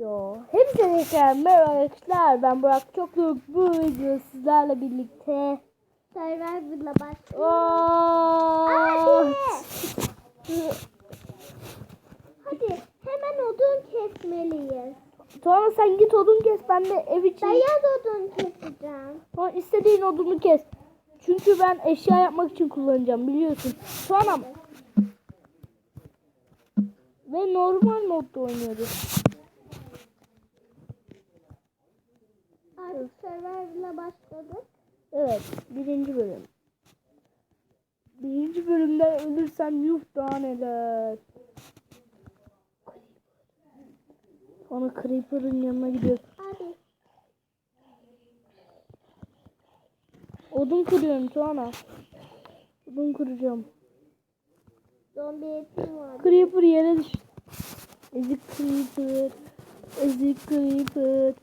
Yo. Hepsine tekrar merhaba arkadaşlar. Ben Burak Çokluk. Bu video sizlerle birlikte. Survivor'la başlıyor. Abi. Hadi hemen odun kesmeliyiz. Sonra sen git odun kes. Ben de ev için Beyaz odun keseceğim. Sonra istediğin odunu kes. Çünkü ben eşya yapmak için kullanacağım biliyorsun. Sonra ve normal modda oynuyoruz. Artık Survivor'la başladık. Evet, birinci bölüm. Birinci bölümde ölürsem yuh daha neler. Sonra Creeper'ın yanına gidiyoruz. Abi Odun kırıyorum sonra. Odun kıracağım. zombi etim var. Creeper yere düş. Ezik Creeper. Ezik Creeper.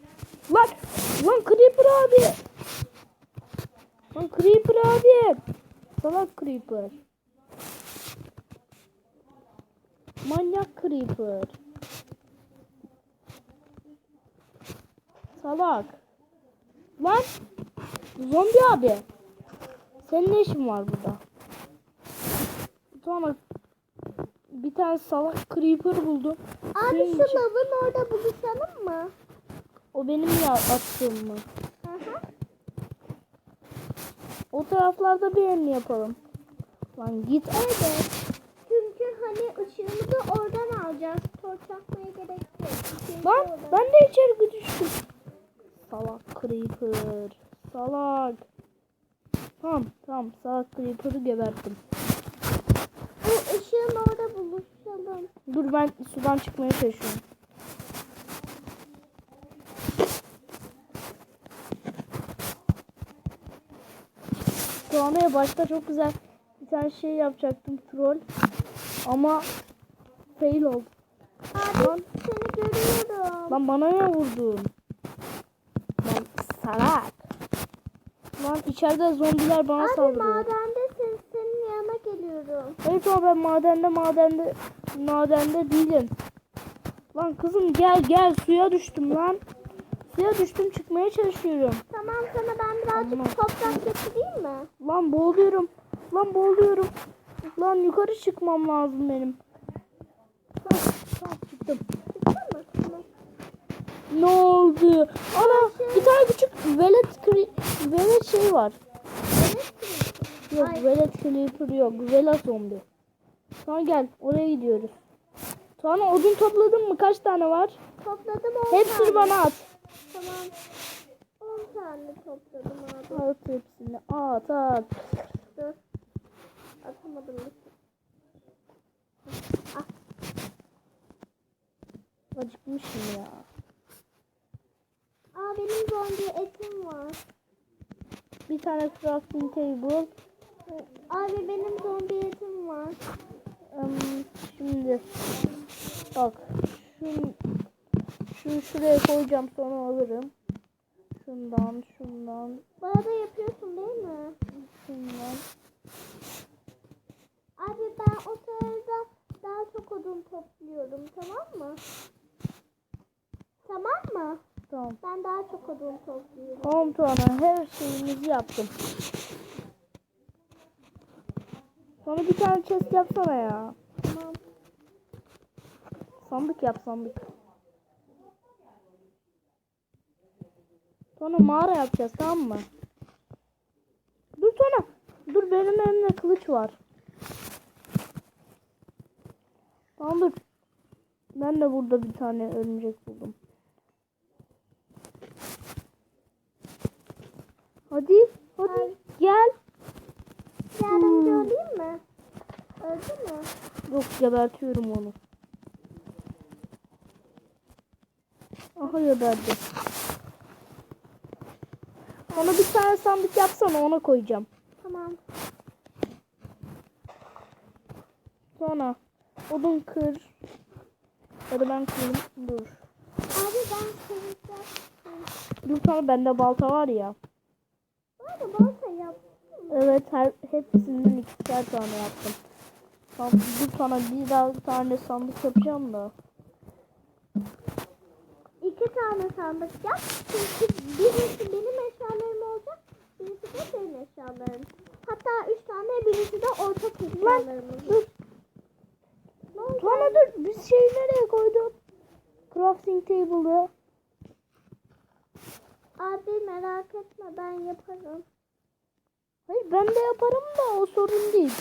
Lan! Lan Creeper abi! Lan Creeper abi! Salak Creeper. Manyak Creeper. Salak. Lan! Zombi abi. Senin ne işin var burada? Sonra bir tane salak creeper buldum. Abi Suyun şu lavın orada buluşalım mı? O benim ya attığım mı? Hı hı. O taraflarda bir yerini yapalım. Lan git. Evet. Çünkü hani ışığımızı oradan alacağız. Torç atmaya gerek yok. Işığımızı Lan oradan- ben de içeri düştüm. Salak creeper. Salak. Tamam tamam salak creeper'ı geberttim. Bu ışığın orada buluşalım. Dur ben sudan çıkmaya çalışıyorum. Doğan'a başta çok güzel bir tane şey yapacaktım troll. Ama fail oldu. Abi Lan. seni görüyorum. Lan bana ne vurdun? Lan salak. Lan içeride zombiler bana Abi saldırıyor. madendesin. Senin yanına geliyorum. Evet ama ben madende madende madende değilim. Lan kızım gel gel suya düştüm lan. Suya düştüm çıkmaya çalışıyorum. Tamam sana ben birazcık Tamam. toprak getireyim mi? Lan boğuluyorum. Lan boğuluyorum. Lan yukarı çıkmam lazım benim. Tamam, tamam çıktım. Ne oldu? Ana bir tane küçük velet kri velet şey var. Yok Ay. velet creeper yok. Velet zombi. Sonra gel oraya gidiyoruz. Sonra odun topladın mı? Kaç tane var? Topladım 10 Hepsini tane. bana at. Tamam. 10 tane topladım abi. At hepsini. At at. Dur. Atamadım. Ah. Acıkmışım ya. Aa benim zombi etim var. Bir tane crafting table. Abi benim zombi etim var. Em, şimdi bak şunu, şunu şuraya koyacağım sonra alırım. Şundan, şundan, Bana da yapıyorsun değil mi? şundan. Abi ben o sırada daha çok odun topluyorum tamam mı? Tamam mı? Tamam. Ben daha çok odun topluyorum. Tamam sonra her şeyimizi yaptım. Sonra bir tane chest yapsana ya. Tamam. Sandık yap sandık. Sonra mağara yapacağız tamam mı? Dur sonra. Dur benim elimde kılıç var. Tamam dur. Ben de burada bir tane örümcek buldum. Hadi. Hadi. Ay. Gel. Yardımcı Hmm. olayım mı? Öldü mü? Yok gebertiyorum onu. Aha geberdi. Ona bir tane sandık yapsana ona koyacağım. Tamam. Sonra odun kır. Ya da ben kırayım. Dur. Abi ben kıracağım. Dur sonra bende balta var ya. Bu arada balta yaptım. Evet her, hepsinden ikişer tane yaptım. Tamam dur sana bir daha tane sandık yapacağım da. İki tane sandık yap. Çünkü birisi benim eşyalarım olacak. Birisi de senin eşyaların. Hatta üç tane birisi de ortak eşyalarımız. Dur. Tuana dur. Biz şeyi nereye koyduk? Crafting table'ı. Abi merak etme ben yaparım. Hayır ben de yaparım da o sorun değil.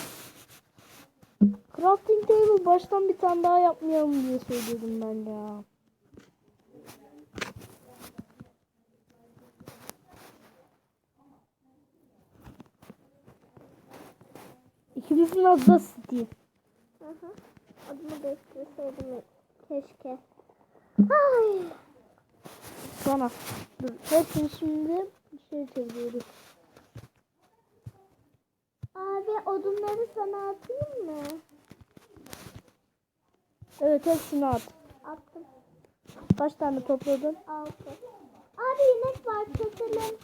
Crafting table baştan bir tane daha yapmayalım diye söyledim ben ya. İkimizin adı da Steve. Hı hı. Adımı değiştirseydim keşke. Ay. Sonra dur hepsini şimdi bir şey çeviriyoruz. Abi odunları sana atayım mı? Evet hepsini at. Attım. Kaç tane topladın? Altı. Abi inek var keselim.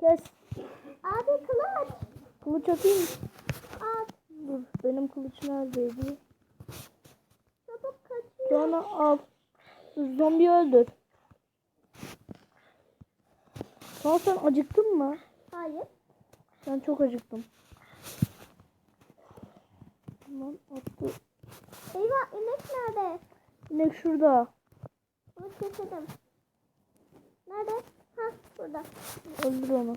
Kes. Abi kılıç. Kılıç atayım mı? At. Dur benim kılıç neredeydi? Çabuk kaçıyor. Sonra al. Zombi öldür. Sonra sen acıktın mı? Hayır. Ben çok acıktım. Tamam attı. Eyvah inek nerede? İnek şurada. Onu keselim. Nerede? Ha burada. Öldür onu.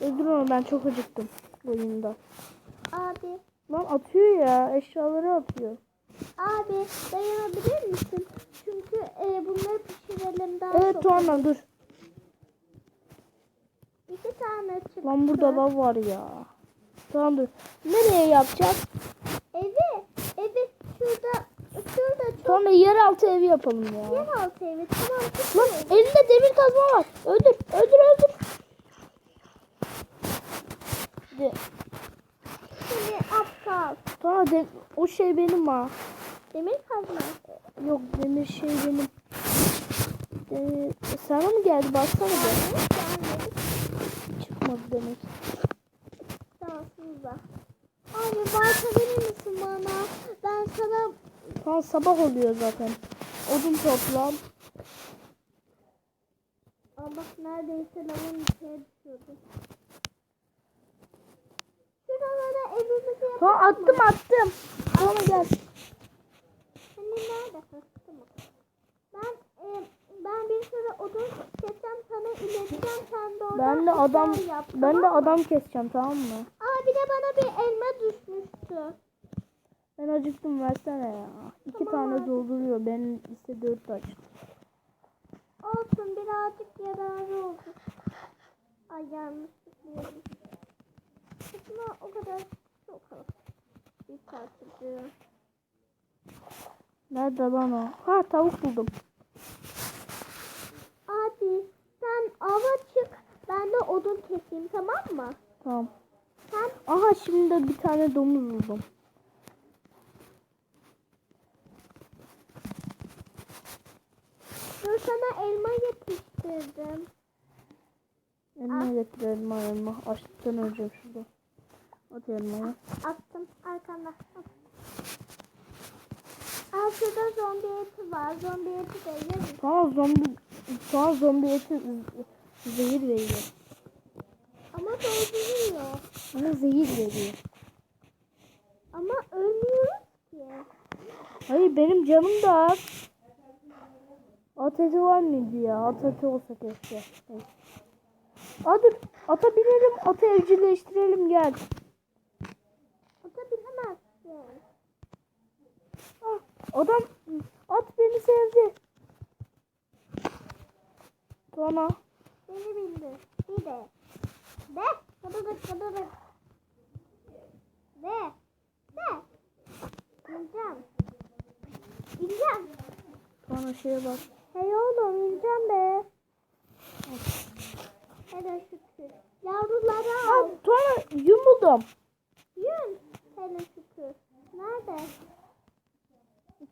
Öldür onu ben çok acıktım bu oyunda. Abi. Lan atıyor ya eşyaları atıyor. Abi dayanabilir misin? Çünkü e, bunları pişirelim daha Evet çok. Tuana dur. İki tane çıktı. Lan burada lav var ya. Tamam dur. Nereye yapacağız? Evi. Evi şurada. Şurada çok Sonra yeraltı evi yapalım ya. yeraltı evi. Tamam Lan elinde demir kazma var. Öldür, öldür, öldür. De, Seni aptal. sonra de, o şey benim ha. Demir kazma. Yok demir şey benim. Demir, sana mı geldi baksana be. Çıkmadı demek. Şansınıza. Abi verir misin bana? Ben sana Tamam sabah oluyor zaten. Odun toplam. Bak neredeyse lavın içine düşüyordu. Şuralara evimizi yapalım Tamam mı? attım attım. Sonra gel. Hani nerede? Ben e, ben bir sürü odun keseceğim sana ileteceğim sen de oradan Ben de adam yap, ben tamam de mı? adam keseceğim tamam mı? Aa bir de bana bir elma düşmüştü. Ben acıktım versene ya. İki Tamam tane dolduruyor. Benim ise dört taş. Olsun birazcık yararı oldu. Ay yedim. Aslında o kadar çok az. Bir parçacığı. Nerede lan o? Ha tavuk buldum. Abi sen ava çık. Ben de odun keseyim tamam mı? Tamam. Sen Aha şimdi de bir tane domuz buldum. dur sana elma yetiştirdim. Elma getir elma elma. Açlıktan öleceğim şurada. At elmayı. Attım arkanda. Aa şurada zombi eti var. Zombi eti de yeriz. Tamam zombi tamam zombi eti zehir veriyor. Ama dolduruyor. Ama zehir veriyor. Ama ölmüyoruz ki. Hayır benim canım da az. At eti var mıydı ya? At eti olsa keşke. Aa dur. Ata binelim. Atı evcilleştirelim gel. Ah, adam at beni sevdi. Sonra Beni bildi. Bir de. De. Kadıdık kadıdık. De. De. İneceğim. İneceğim. sonra şeye bak. Hey oğlum ineceğim be. Hele şükür. Yavruları al. Aa, sonra yum buldum. Yün. Hele şükür. Nerede?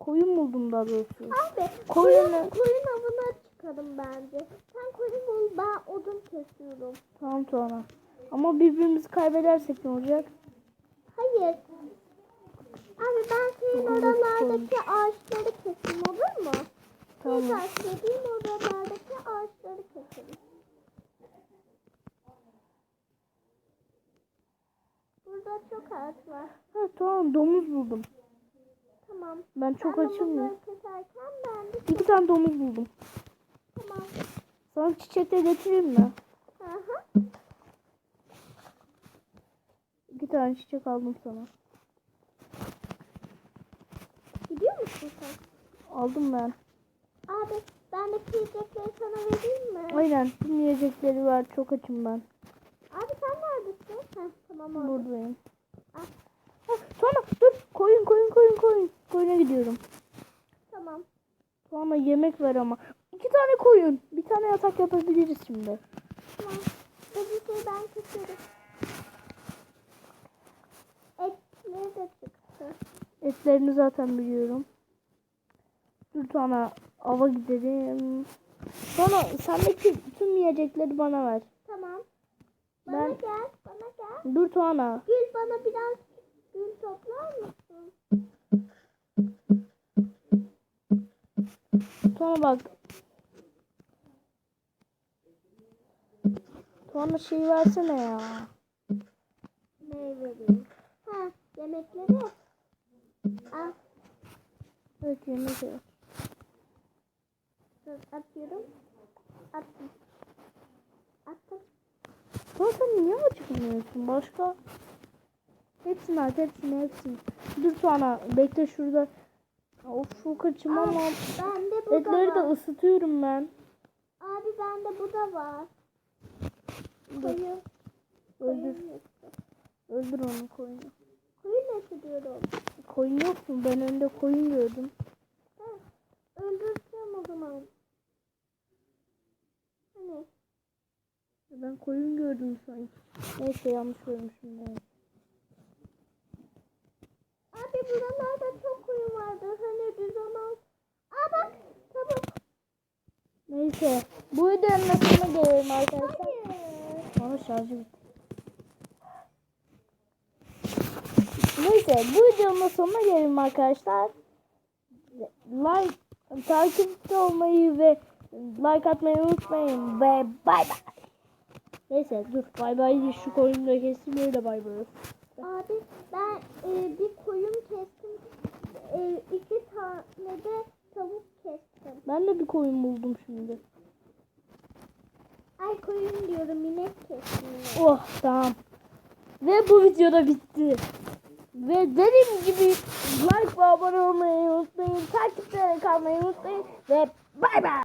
Koyun buldum daha doğrusu. Abi Koyunu- koyun, koyun avına çıkalım bence. Sen koyun bul ben odun kesiyorum. Tamam sonra. Ama birbirimizi kaybedersek ne olacak? Hayır. Abi ben senin Olur, oralardaki ağaçları keseyim olur mu? Tamam. Tekrar dediğim oralardaki ağaçları keselim. Burada çok ağaç var. Ha, tamam domuz buldum. Tamam. Ben çok ben açım ya. İki tane domuz buldum. tamam. Sana çiçek de getireyim mi? Hı hı. İki tane çiçek aldım sana. Gidiyor musun sen? Aldım ben. Abi ben de yiyecekleri sana vereyim mi? Aynen. Tüm yiyecekleri var. Çok açım ben. Abi sen neredesin? Heh, tamam orada. Buradayım. Ah, sonra dur. Koyun koyun koyun koyun. Koyuna gidiyorum. tamam. Sonra yemek ver ama. İki tane koyun. Bir tane yatak yapabiliriz şimdi. Tamam. Böcekleri ben keserim. Etleri de çıktı. Etlerini zaten biliyorum. Dur sonra ava gidelim. Sonra sendeki tüm yiyecekleri bana ver. Tamam. Bana Ben- gel, bana gel. Dur Tuana. Gül bana biraz gül toplar mısın? Tuana bak. Tuana şey versene ya. Ne vereyim? Ha, yemekleri. Al, Evet yemek dur, atıyorum. Attım. Attım. Tuana sen niye açıklamıyorsun? Başka? Hepsini at hepsini hepsini. Dur Tuana bekle şurada. Of çok açım Aa, ama Bende bu etleri de var. ısıtıyorum ben. Abi bende bu da var. Koyu. öldür. Koyun? Öldür onu koyunu. Koyun nesi diyorum. Koyun yok mu? Ben önde koyun gördüm. Ha, öldüreceğim o zaman. Hani? Ben koyun gördüm sanki. Neyse yanlış görmüşüm ben. Abi buralarda çok koyun vardı. Hani düz olmaz. Aa bak. Tavuk. Neyse. Bu videonun sonuna gelelim arkadaşlar. Hayır. Sonra şarjı bitti. Neyse bu videonun sonuna gelelim arkadaşlar. Like, takipte olmayı ve like atmayı unutmayın ve bay bay. Neyse dur bay bay şu koyunu da kestim öyle bay bay. Abi ben e, bir koyun kestim. E, iki tane de tavuk kestim. Ben de bir koyun buldum şimdi. Ay koyun diyorum inek kestim. inek. Oh tamam. Ve bu video da bitti. Ve dediğim gibi like ve abone olmayı unutmayın. Takipte kalmayı unutmayın. Ve bay bay.